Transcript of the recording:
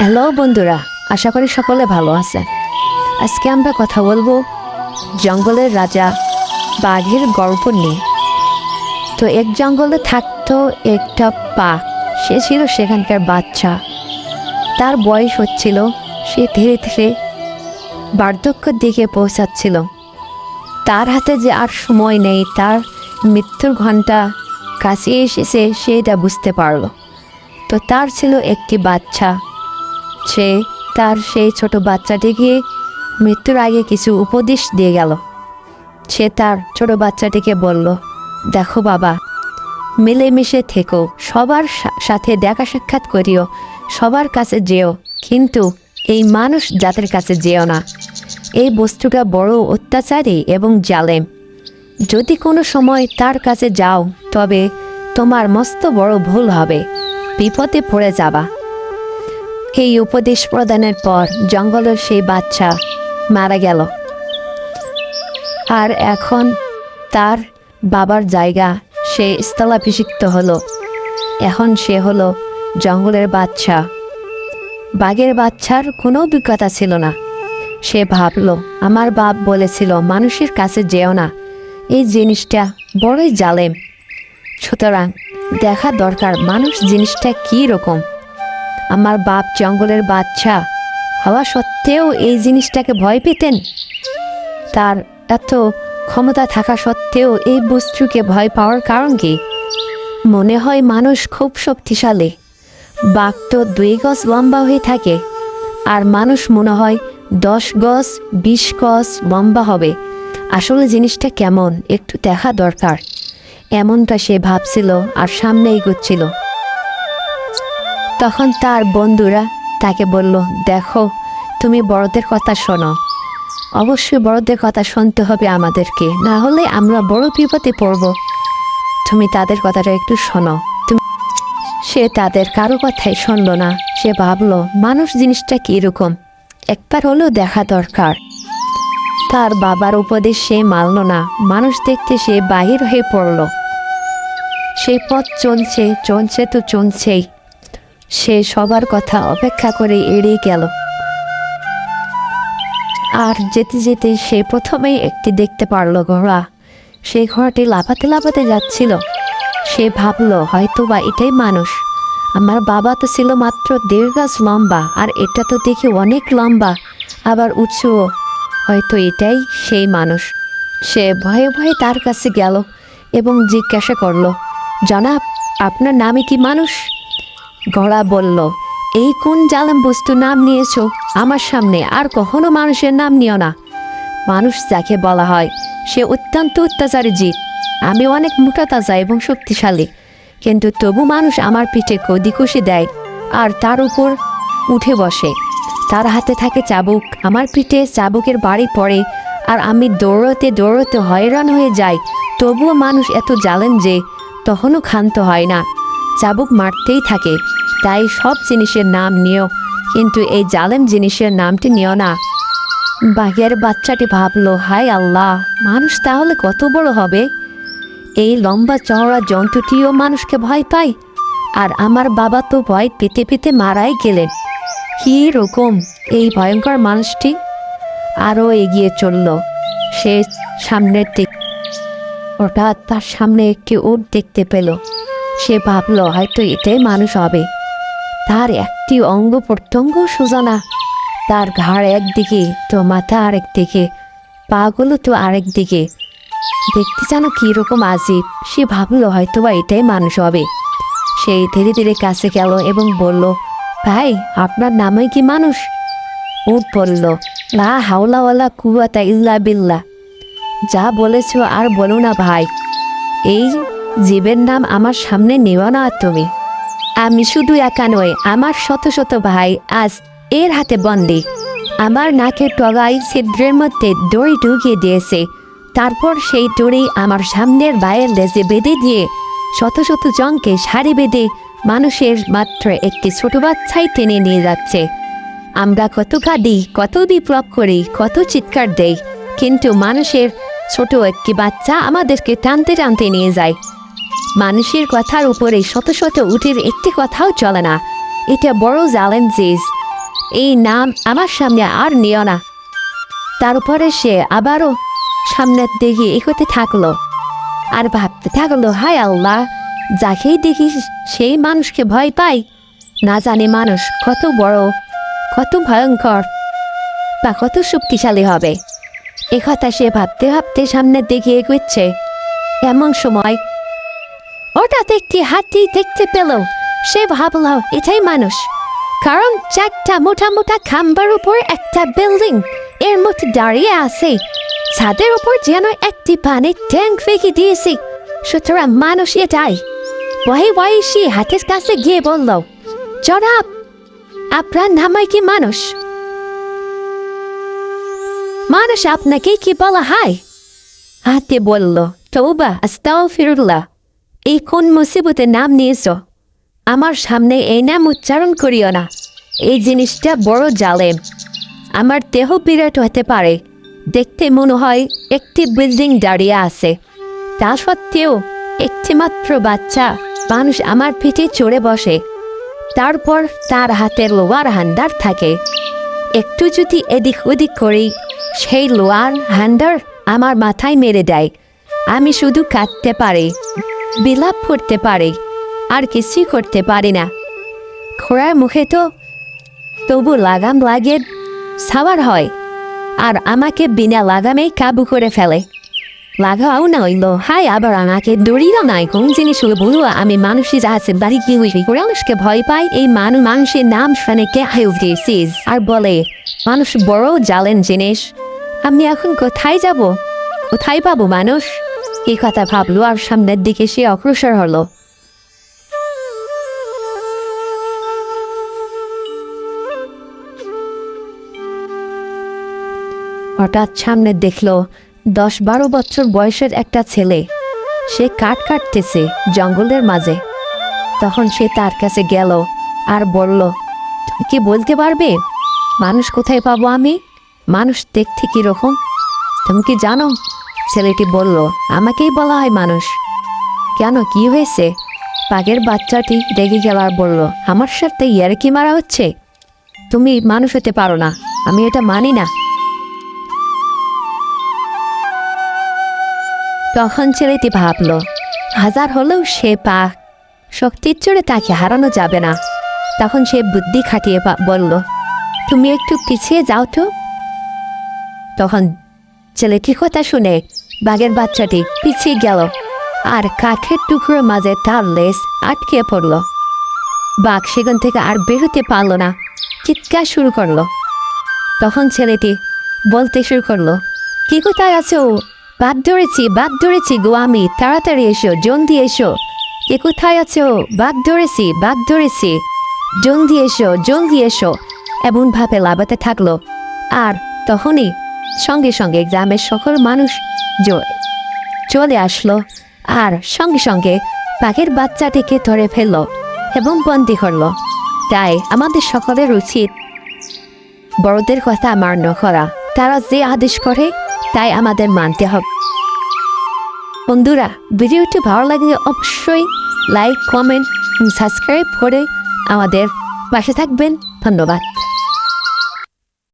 Hello বন্ধুরা, আশা করি সকলে ভালো আছেন। আজকে আমরা কথা বলব জঙ্গলের রাজা বাঘের গল্প নিয়ে। তো এক জঙ্গলে থাকতো একটা বাঘ সে ছিল সেখানকার বাচ্চা। তার বয়স হচ্ছিল, সে ধীরে ধীরে বার্ধক্যের দিকে পৌঁছাচ্ছিল। তার হাতে যে আর সময় নেই, তার মৃত্যুর ঘণ্টা কাছে এসেছে সে এটা বুঝতে পারল। তো তার ছিল একটি বাচ্চা। সে তার সেই ছোট বাচ্চাটিকে মৃত্যুর আগে কিছু উপদেশ দিয়ে গেল। সে তার ছোট বাচ্চাটিকে বলল, দেখো বাবা, মিলেমিশে থেকো, সবার সাথে দেখা সাক্ষাৎ করিও, সবার কাছে যেও, কিন্তু এই মানুষ জাতের কাছে যেও না। এই বস্তুটা বড় অত্যাচারী এবং জালেম। যদি কোনো সময় তার কাছে যাও, তবে তোমার মস্ত বড় ভুল হবে। বিপদে পড়ে যাবা। এই উপদেশ প্রদানের পর জঙ্গলের সেই বাচ্চা মারা গেল। আর এখন তার বাবার জায়গা সে স্থলাভিষিক্ত হলো। এখন সে হলো জঙ্গলের বাচ্চা বাঘের বাচ্চার কোনো অভিজ্ঞতা ছিল না। সে ভাবলো, আমার বাপ বলেছিল, মানুষের কাছে যেও না। এই জিনিসটা বড়ই জালেম। সুতরাং দেখা দরকার, মানুষ জিনিসটা কী রকম? আমার বাপ জঙ্গলের বাচ্চা। হওয়া সত্ত্বেও এই জিনিসটাকে ভয় পেতেন। তার এত ক্ষমতা থাকা সত্ত্বেও এই বস্তুকে ভয় পাওয়ার কারণ কি? মনে হয় মানুষ খুব শক্তিশালী। বাঘ তো দুই গজ লম্বা হয়ে থাকে। আর মানুষ মনে হয় দশ গজ, বিশ গজ লম্বা হবে। আসলে জিনিসটা কেমন একটু দেখা দরকার। এমনটা সে ভাবছিল আর সামনে এগোচ্ছিল। তখন তার বন্ধুরা তাকে বলল, দেখো, তুমি বড়দের কথা শোনো। অবশ্যই বড়দের কথা শুনতে হবে আমাদেরকে। না হলে আমরা বড় বিপদে পড়ব। তুমি তাদের কথাটা একটু শোনো। তুমি সে তাদের কারও কথাই শুনলো না। সে ভাবলো, মানুষ জিনিসটা কীরকম একবার হলেও দেখা দরকার। তার বাবার উপদেশ সে মানল না। মানুষ দেখতে সে বাহির হয়ে পড়ল। সেই পথ চলছে চলছে তো চলছেই। সে সবার কথা অপেক্ষা করে এড়িয়ে গেল। আর যেতে যেতে সে প্রথমেই একটি দেখতে পারল ঘোড়া। সেই ঘোড়াটি লাফাতে লাফাতে যাচ্ছিল। সে ভাবলো হয়তো বা এটাই মানুষ। আমার বাবা তো ছিল মাত্র দেড় গাছ লম্বা, আর এটা তো দেখে অনেক লম্বা। আবার উঁচুও। হয়তো এটাই সেই মানুষ। সে ভয়ে ভয়ে তার কাছে গেল এবং জিজ্ঞাসা করল, জনাব, আপনার নামে কি মানুষ? ঘোড়া বলল, এই কোন জালেম বস্তু নাম নিয়েছো? আমার সামনে আর কখনো মানুষের নাম নিও না। মানুষ যাকে বলা হয়, সে অত্যন্ত অত্যাচারী জীব। আমি অনেক মোটা তাজা এবং শক্তিশালী, কিন্তু তবু মানুষ আমার পিঠে কদিকুশি দেয় আর তার উপর উঠে বসে। তার হাতে থাকে চাবুক, আমার পিঠে চাবুকের বাড়ি পড়ে আর আমি দৌড়তে দৌড়তে হয়রান হয়ে যাই। তবুও মানুষ এত জ্বালেন যে তখনও ক্ষান্ত হয় না। চাবুক মারতেই থাকে। তাই সব জিনিসের নাম নিও। কিন্তু এই জালেম জিনিসের নামটি নিও না। বাঘের বাচ্চাটি ভাবলো হাই আল্লাহ, মানুষ তাহলে কত বড় হবে? এই লম্বা চওড়া জন্তুটিও মানুষকে ভয় পায়। আর আমার বাবা তো ভয় পেতে পেতে মারাই গেলেন। কী রকম এই ভয়ঙ্কর মানুষটি? আরও এগিয়ে চলল। সে সামনের দিক হঠাৎ তার সামনে একটি উট দেখতে পেল। সে ভাবলো, হয়তো এটাই মানুষ হবে। তার একটি অঙ্গ প্রত্যঙ্গ সোজা তার ঘাড় একদিকে, তো মাথা আরেক দিকে, পাগুলো তো আরেক দিকে। দেখতে যেন কীরকম আজিব। সে ভাবলো হয়তো বা এটাই মানুষ হবে। সেই ধীরে ধীরে কাছে গেল এবং বলল, ভাই, আপনার নামে কি মানুষ? উট বলল, লা হাওলাওয়ালা কুয়াতা ইল্লা বিল্লা যা বলেছ আর বলো না ভাই। এই জীবের নাম আমার সামনে নেওয়া না তুমি। আমি শুধু একা নয় আমার শত শত ভাই আজ এর হাতে বন্দি। আমার নাকের টগাই ছিদ্রের মধ্যে দড়ি ঢুকিয়ে দিয়েছে। তারপর সেই দড়ি আমার সামনের বায়ের লেজে বেঁধে দিয়ে শত শত জনকে সারি বেঁধে মানুষের মাত্র একটি ছোট বাচ্চাই টেনে নিয়ে যাচ্ছে। আমরা কত কাঁদি কত বিপ্লব করি, কত চিৎকার দেই, কিন্তু মানুষের ছোট একটি বাচ্চা আমাদেরকে টানতে টানতে নিয়ে যায়। মানুষের কথার উপরে শত শত উটের একটি কথাও চলে না। এটা বড় জিজ। এই নাম আমার সামনে আর নিও না। তারপরে সে আবারও সামনের দিকে এগোতে থাকল আর ভাবতে থাকল, হায় আল্লাহ, যাকেই দেখি সেই মানুষকে ভয় পাই। না জানে মানুষ কত বড়, কত ভয়ঙ্কর বা কত শক্তিশালী হবে। এ কথা সে ভাবতে ভাবতে সামনের দিকে এগোচ্ছে। এমন সময় হঠাৎ একটি হাতি দেখতে পেল সে ভাবল, এটাই মানুষ। কারণ চারটা মোটা মোটা খাম্বার উপর একটা বিল্ডিং, এর মধ্যে দাঁড়িয়ে আছে। ছাদের উপর যেন একটি পানির ট্যাঙ্ক রেখে দিয়েছে। সুতরাং মানুষ এটাই। ওয়াই ওয়াই সে হাতের কাছে গিয়ে বলল, জনাব, আপনার নামাই কি মানুষ? মানুষ আপনাকে কি বলা হয়? হাতে বলল তৌবা আস্তাও ফিরুল্লাহ এই কোন মুসিবতের নাম নিয়েছ। আমার সামনে এই নাম উচ্চারণ করিও না। এই জিনিসটা বড় জালেম। আমার দেহ বিরাট হতে পারে। দেখতে মনে হয় একটি বিল্ডিং দাঁড়িয়ে আছে। তা সত্ত্বেও একটি মাত্র বাচ্চা মানুষ আমার পিঠে চড়ে বসে। তারপর তার হাতের লোয়ার হান্ডার থাকে। একটু যদি এদিক ওদিক করি, সেই লোয়ার হান্ডার আমার মাথায় মেরে দেয়। আমি শুধু কাঁদতে পারি। বিলাপ করতে পারি, আর কিছুই করতে পারি না। খোড়ার মুখে তো তবু লাগাম লাগে সাওয়ার হয়, আর আমাকে বিনা লাগামে কাবু করে ফেলে। লাগাও না হইল হাই আবার আমাকে দড়িও নাই। কোন জিনিস বলু? আমি মানুষই যা আছে বাড়ি কি হইবে মানুষকে ভয় পাই এই মানুষ মানুষের নাম শুনে কে হাইল দিয়েছিস? আর বলে, মানুষ বড় জালেন জিনিস। আমি এখন কোথায় যাব? কোথায় পাবো মানুষ? এই কথা ভাবলো আর সামনের দিকে সে অগ্রসর হলো। হঠাৎ সামনে দেখল, দশ বারো বছর বয়সের একটা ছেলে। সে কাঠ কাটতেছে জঙ্গলের মাঝে। তখন সে তার কাছে গেল আর বলল, তুমি কি বলতে পারবে? মানুষ কোথায় পাবো আমি? মানুষ দেখতে কীরকম? তুমি কি জানো? ছেলেটি বলল, আমাকেই বলা হয় মানুষ। কেন? কি হয়েছে? পাগের বাচ্চাটি রেগে গেল আর বলল, আমার সাথে ইয়ার কি মারা হচ্ছে? তুমি মানুষ হতে পারো না, আমি এটা মানি না। তখন ছেলেটি ভাবল, হাজার হলেও সে পা শক্তির চড়ে তাকে হারানো যাবে না। তখন সে বুদ্ধি খাটিয়ে বলল, তুমি একটু পিছিয়ে যাও তো। তখন ছেলেটি কথা শুনে বাঘের বাচ্চাটি পিছিয়ে গেল। আর কাঠের টুকরোর মাঝে তার লেস আটকে পড়ল। বাঘ সেখান থেকে আর বেরোতে পারল না। চিৎকার শুরু করল। তখন ছেলেটি বলতে শুরু করল, কি কোথায় আছো? বাদ ধরেছি বাদ ধরেছি গো আমি। তাড়াতাড়ি এসো, জলদি এসো। কে কোথায় আছো? বাঘ ধরেছি বাঘ ধরেছি। জলদি এসো জলদি এসো। এমনভাবে লাভাতে থাকল। আর তখনই সঙ্গে সঙ্গে গ্রামের সকল মানুষ জ- চলে আসলো আর সঙ্গে সঙ্গে পাখির বাচ্চাটিকে ধরে ফেলল এবং বন্দি করল। তাই আমাদের সকলের উচিত বড়দের কথা মান্য করা। তারা যে আদেশ করে, তাই আমাদের মানতে হবে। বন্ধুরা, ভিডিওটি ভালো লাগলে অবশ্যই লাইক, কমেন্ট সাবস্ক্রাইব করে আমাদের পাশে থাকবেন। ধন্যবাদ।